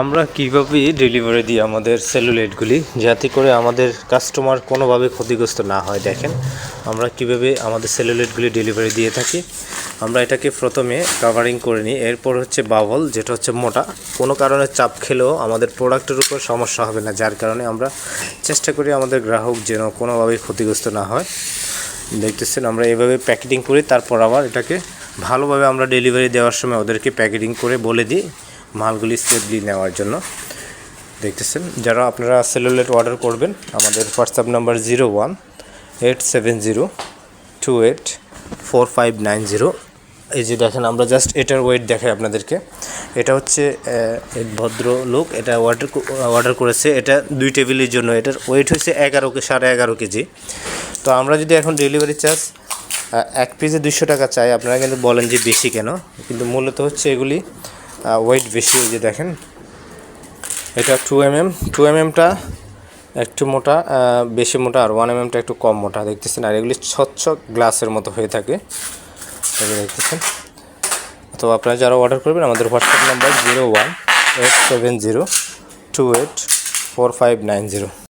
আমরা কীভাবে ডেলিভারি দিই আমাদের সেলুলেটগুলি যাতে করে আমাদের কাস্টমার কোনোভাবে ক্ষতিগ্রস্ত না হয়। দেখেন, আমরা কীভাবে আমাদের সেলুলেটগুলি ডেলিভারি দিয়ে থাকি। আমরা এটাকে প্রথমে কাভারিং করে নিই। এরপর হচ্ছে বাবল যেটা হচ্ছে মোটা। কোনো কারণে চাপ খেলেও আমাদের প্রোডাক্টের উপর সমস্যা হবে না, যার কারণে আমরা চেষ্টা করি আমাদের গ্রাহক যেন কোনোভাবেই ক্ষতিগ্রস্ত না হয়। দেখতেছেন, আমরা এভাবে প্যাকেটিং করি, তারপর আবার এটাকে ভালোভাবে আমরা ডেলিভারি দেওয়ার সময় ওদেরকে প্যাকেটিং করে বলে দিই। মালগুলি সেফলি নেওয়ার জন্য। দেখতেছেন, যারা আপনারা সেলুলেট অর্ডার করবেন, আমাদের WhatsApp number zero one eight seven zero two eight four five nine zero এই যে দেখেন, আমরা জাস্ট এটার ওয়েট দেখাই আপনাদেরকে। এটা হচ্ছে এক ভদ্র লোক এটা অর্ডার অর্ডার করেছে। এটা দুই টেবিলের জন্য, এটার ওয়েট হচ্ছে এগারো কে, সাড়ে এগারো কেজি। তো আমরা যদি এখন ডেলিভারি চার্জ এক পিসে দুশো টাকা চাই, আপনারা কিন্তু বলেন যে বেশি কেন? কিন্তু মূলত হচ্ছে এগুলি ওয়েট বেশি এই যে দেখেন। এটা two M M two M এমটা একটু মোটা বেশি মোটা আর ওয়ান এম এমটা একটু কম মোটা দেখতেছেন। আর এগুলি স্বচ্ছ গ্লাসের মতো হয়ে থাকে। দেখতেছেন। তো আপনারা যারা অর্ডার করবেন, আমাদের WhatsApp number zero one eight seven zero two eight four five nine zero